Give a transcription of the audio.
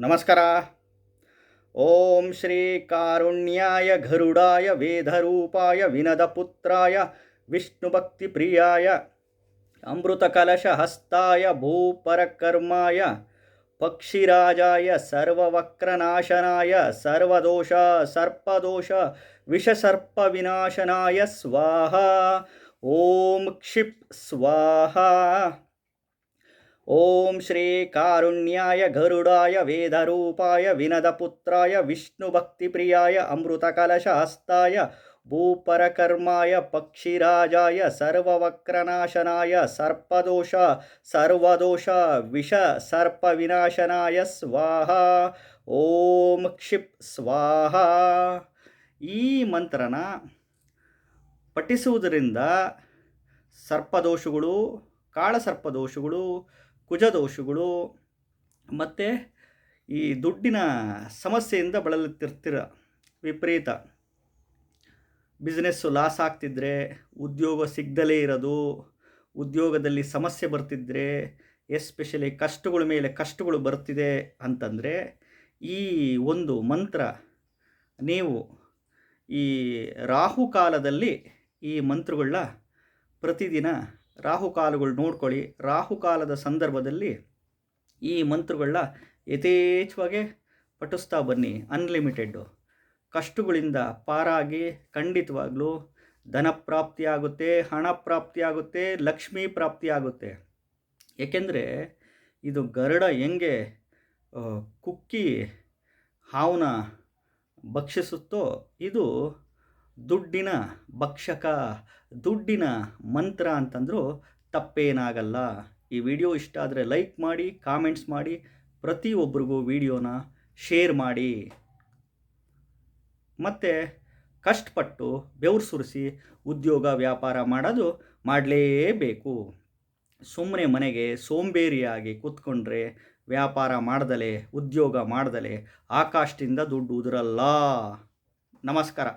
ನಮಸ್ಕಾರ ಓಂ ಶ್ರೀ ಕಾರುಣ್ಯಾಯ ಗರುಡಾಯ ವೇದರೂಪಾಯ ವಿನದಪುತ್ರಾಯ ವಿಷ್ಣುಭಕ್ತಿಪ್ರಿಯಾಯ ಅಮೃತಕಲಶಹಸ್ತಾಯ ಭೂಪರಕರ್ಮಾಯ ಪಕ್ಷಿರಾಜಾಯ ಸರ್ವವಕ್ರನಾಶನಾಯ ಸರ್ವದೋಷ ಸರ್ಪದೋಷ ವಿಷಸರ್ಪವಿನಾಶನಾಯ ಸ್ವಾಹ ಓಂ ಕ್ಷಿಪ್ ಸ್ವಾಹ ಓಂ ಶ್ರೀ ಕಾರುಣ್ಯಾಯ ಗರುಡಾಯ ವೇದರೂಪಾಯ ವಿನದಪುತ್ರಾಯ ವಿಷ್ಣುಭಕ್ತಿಪ್ರಿಯಾಯ ಅಮೃತಕಲಶಹಸ್ತಾಯ ಭೂಪರಕರ್ಮಾಯ ಪಕ್ಷಿರಾಜಾಯ ಸರ್ವವಕ್ರನಾಶನಾಯ ಸರ್ಪದೋಷ ಸರ್ವದೋಷ ವಿಷ ಸರ್ಪವಿನಾಶನಾಯ ಸ್ವಾಹ. ಓಂ ಕ್ಷಿಪ್ ಸ್ವಾಹ. ಈ ಮಂತ್ರನ ಪಠಿಸುವುದರಿಂದ ಸರ್ಪದೋಷಗಳು, ಕಾಳಸರ್ಪದೋಷಗಳು ಕುಜದೋಷಗಳು ಮತ್ತು ಈ ದುಡ್ಡಿನ ಸಮಸ್ಯೆಯಿಂದ ಬಳಲುತ್ತಿರ್ತೀರ ವಿಪರೀತ. ಬಿಸ್ನೆಸ್ಸು ಲಾಸ್ ಆಗ್ತಿದ್ರೆ, ಉದ್ಯೋಗ ಸಿಗದಲೇ ಇರೋದು, ಉದ್ಯೋಗದಲ್ಲಿ ಸಮಸ್ಯೆ ಬರ್ತಿದ್ರೆ, ಎಸ್ಪೆಷಲಿ ಕಷ್ಟಗಳ ಮೇಲೆ ಕಷ್ಟಗಳು ಬರ್ತಿದೆ ಅಂತಂದರೆ, ಈ ಒಂದು ಮಂತ್ರ ನೀವು ಈ ರಾಹುಕಾಲದಲ್ಲಿ ಈ ಮಂತ್ರಗಳನ್ನ ಪ್ರತಿದಿನ ರಾಹುಕಾಲಗಳು ನೋಡ್ಕೊಳ್ಳಿ. ರಾಹುಕಾಲದ ಸಂದರ್ಭದಲ್ಲಿ ಈ ಮಂತ್ರಗಳನ್ನ ಯಥೇಚ್ಛವಾಗಿ ಪಠಿಸ್ತಾ ಬನ್ನಿ. ಅನ್ಲಿಮಿಟೆಡ್ಡು ಕಷ್ಟಗಳಿಂದ ಪಾರಾಗಿ ಖಂಡಿತವಾಗಲೂ ಧನ ಪ್ರಾಪ್ತಿಯಾಗುತ್ತೆ ಹಣ ಪ್ರಾಪ್ತಿಯಾಗುತ್ತೆ ಲಕ್ಷ್ಮೀ ಪ್ರಾಪ್ತಿಯಾಗುತ್ತೆ ಏಕೆಂದರೆ ಇದು ಗರುಡ ಹೆಂಗೆ ಕುಕ್ಕಿ ಹಾವನ್ನ ಭಕ್ಷಿಸುತ್ತೋ, ಇದು ದುಡ್ಡಿನ ಭಕ್ಷಕ, ದುಡ್ಡಿನ ಮಂತ್ರ ಅಂತಂದರೂ ತಪ್ಪೇನಾಗಲ್ಲ. ಈ ವಿಡಿಯೋ ಇಷ್ಟ ಆದರೆ ಲೈಕ್ ಮಾಡಿ, ಕಾಮೆಂಟ್ಸ್ ಮಾಡಿ ಪ್ರತಿಯೊಬ್ಬರಿಗೂ ವಿಡಿಯೋನ ಶೇರ್ ಮಾಡಿ. ಮತ್ತು ಕಷ್ಟಪಟ್ಟು ಬೆವರು ಸುರಿಸಿ ಉದ್ಯೋಗ ವ್ಯಾಪಾರ ಮಾಡೋದು ಮಾಡಲೇಬೇಕು. ಸುಮ್ಮನೆ ಮನೆಗೆ ಸೋಂಬೇರಿಯಾಗಿ ಕೂತ್ಕೊಂಡ್ರೆ ವ್ಯಾಪಾರ ಮಾಡ್ದಲೆ, ಉದ್ಯೋಗ ಮಾಡ್ದಲೆ ಆಕಾಶದಿಂದ ದುಡ್ಡು ಉದುರಲ್ಲ. ನಮಸ್ಕಾರ.